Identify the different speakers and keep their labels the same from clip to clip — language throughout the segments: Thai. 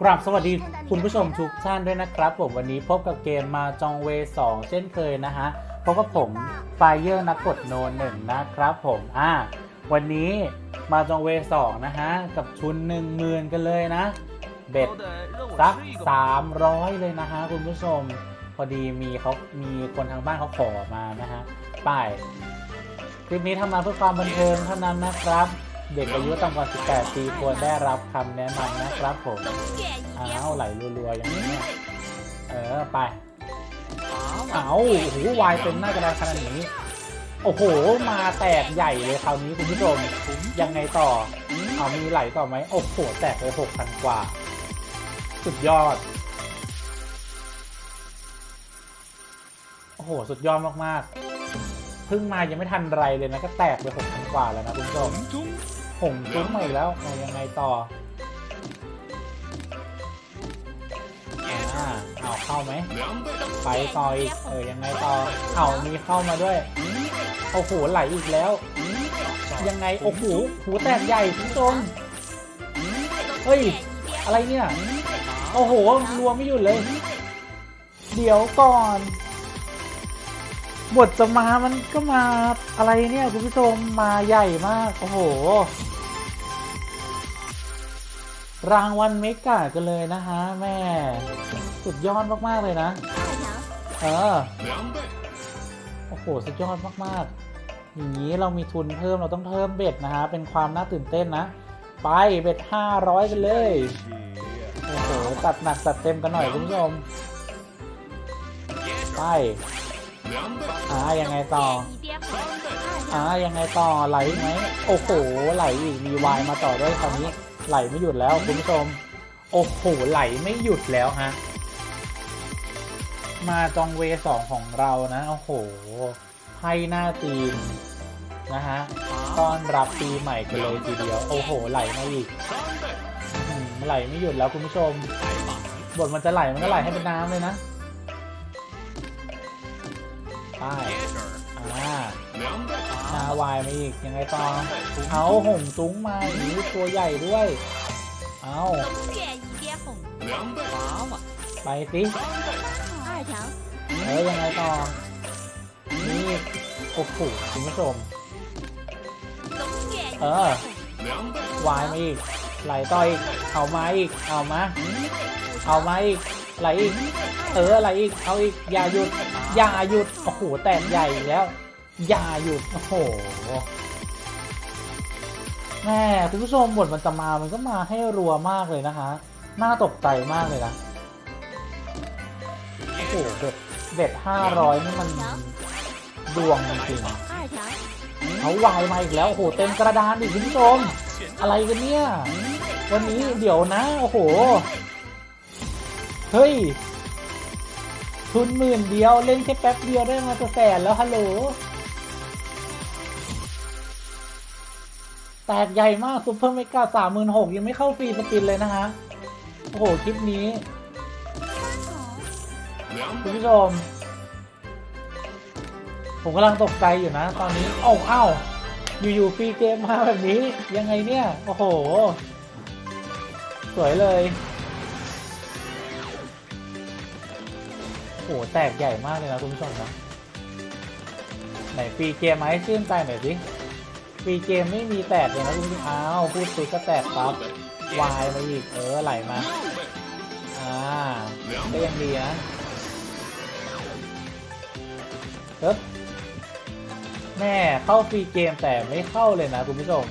Speaker 1: กราบสวัสดีคุณผู้ชมทุกท่านด้วยนะครับ ผมวันนี้พบกับเกมมาจองเวสองเช่นเคยนะฮะพบกับผมไฟเยอร์นักกดโนนหนึ่งนะครับผมอ่าวันนี้มาจองเวสองนะฮะ กับทุนหนึ่งหมื่นกันเลยนะ เบ็ดสัก 300 เลยนะฮะคุณผู้ชม พอดีมีเขามีคนทางบ้านเขาขอมานะฮะ ป้าย คลิปนี้ทำมาเพื่อความบันเทิงเท่านั้นนะครับ เด็กอายุต่ำกว่า 18 ปีควรได้รับคำแนะนำนะครับผม อ้าวไหลรัวๆอย่างนี้ เออ ไป เอาโอ้โหวายเต็มหน้ากระดานขนาดนี้ โอ้โห มาแตกใหญ่เลยคราวนี้คุณผู้ชม ยังไงต่อ เอามีไหลต่อไหม โอ้โห แตกไปหกพันกว่า สุดยอด โอ้โห สุดยอดมากๆเพิ่งมายังไม่ทันไรเลยนะ ก็แตกไปหกพันกว่าแล้วนะคุณผู้ชม หงจุ้งมาอีกแล้วยังไงต่ออ่าเอาเข้าไหมไปต่ออีกเออยังไงต่อเอามีเข้ามาด้วยโอ้โหไหลอีกแล้ว ยังไงโอ้โหหูแตกใหญ่คุณผู้ชมเฮ้ยอะไรเนี่ยโอ้โหรวมไม่หยุดเลย เดี๋ยวก่อน บทจะมามันก็มาอะไรเนี่ยคุณผู้ชมมาใหญ่มาก โอ้โห รางวัลเมกากันเลยนะฮะแม่สุดยอดมาก ๆ เลยนะ เออ โอ้โห สุดยอดมาก ๆ อย่างนี้เรามีทุนเพิ่มเราต้องเพิ่มเบ็ดนะฮะ เป็นความน่าตื่นเต้นนะ ไปเบ็ด500 กันเลย โอ้โหตัดหนักตัดเต็มกันหน่อยคุณผู้ชม ไป อ่า ยังไงต่อ อ่า ยังไงต่อไหลไหม โอ้โห ไหลอีกมีวายมาต่อด้วยคราวนี้ ไหลไม่หยุดแล้วคุณผู้ชม โอ้โหไหลไม่หยุดแล้วฮะ มาจองเวสองของเรานะ โอ้โหไพ่หน้าตีนนะฮะต้อนรับปีใหม่กันเลยทีเดียว โอ้โห ไหลมาอีกไหลไม่หยุดแล้วคุณผู้ชม บทมันจะไหลมันก็ไหลให้เป็นน้ำเลยนะไปอ่า นาวายมาอีกยังไงต่อเอาหงจุ้งมาอย่างนี้ตัวใหญ่ด้วย เอาไปสิเอ้ยยังไงต่อนี่โอ้โหคุณผู้ชมเออวายมาอีกไหลต่ออีกเอามาอีกเอามาเอามาอีกไหลอีกเออไหลอีกเอาอีกอย่าหยุดอย่าหยุดโอ้โหแตกใหญ่แล้ว อย่าหยุดโอ้โหแม่คุณผู้ชมบทมันจะมามันก็มาให้รัวมากเลยนะคะน่าตกใจมากเลยนะโอ้โหเบ็ดเบ็ดห้าร้อยนี่มันดวงจริงเอาวายมาอีกแล้วโอ้โหเต็มกระดานอีกคุณผู้ชม อะไรกันเนี่ย วันนี้เดี๋ยวนะโอ้โห เฮ้ยทุนหมื่นเดียวเล่นแค่แป๊บเดียวได้มาจะแสนแล้วฮัลโหล แตกใหญ่มากซุปเปอร์เมกาสามหมื่นหกยังไม่เข้าฟรีสปินเลยนะฮะ โอ้โห คลิปนี้ คุณผู้ชม ผมกำลังตกใจอยู่นะ ตอนนี้โอ้าเอ้าอยู่ๆฟรีเกมมาแบบนี้ ยังไงเนี่ย โอ้โห สวยเลย โอ้โห แตกใหญ่มากเลยนะคุณผู้ชมนะไหนฟรีเกมมาให้ชื่นใจหน่อยสิ ฟรีเกมไม่มีแตกเลยนะคุณผู้ชมอ้าวพูดคุยก็แตกครับวายมาอีกเออไหลมาอ่าก็ยังดีนะเอ๊บแม่เข้าฟรีเกมแต่ไม่เข้าเลยนะคุณผู้ชม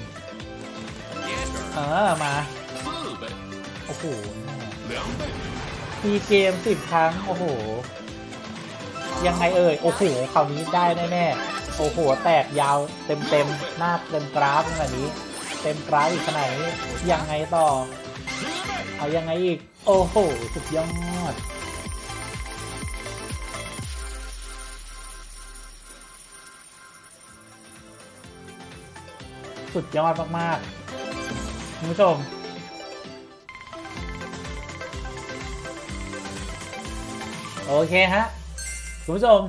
Speaker 1: เออมาโอ้โหฟรีเกมสิบครั้งโอ้โหยังไงเอ่ยโอ้โหคราวนี้ได้แน่ๆ โอ้โห แตกยาวเต็มเต็มหน้าเต็มกราฟขนาดนี้ เต็มกราฟอีกขนาดนี้ยังไงต่อ เอายังไงอีก โอ้โห สุดยอดสุดยอดมากๆคุณผู้ชม โอเคฮะ คุณผู้ชม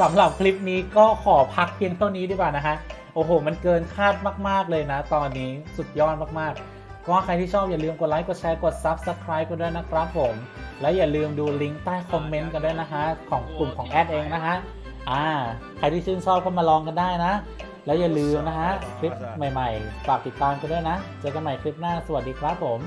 Speaker 1: สำหรับคลิปนี้ก็ขอพักเพียงเท่านี้ดีกว่านะฮะ โอ้โห มันเกินคาดมาก ๆ เลยนะ ตอนนี้สุดยอดมาก ๆ ก็ใครที่ชอบอย่าลืมกดไลค์ กดแชร์ กด Subscribe กันด้วยนะครับผม และอย่าลืมดูลิงก์ใต้คอมเมนต์กันด้วยนะฮะ ของกลุ่มของแอดเองนะฮะ อ่า ใครที่ชื่นชอบก็มาลองกันได้นะ แล้วอย่าลืมนะฮะ คลิปใหม่ ๆ ฝากติดตามกันด้วยนะ เจอกันใหม่คลิปหน้า สวัสดีครับผม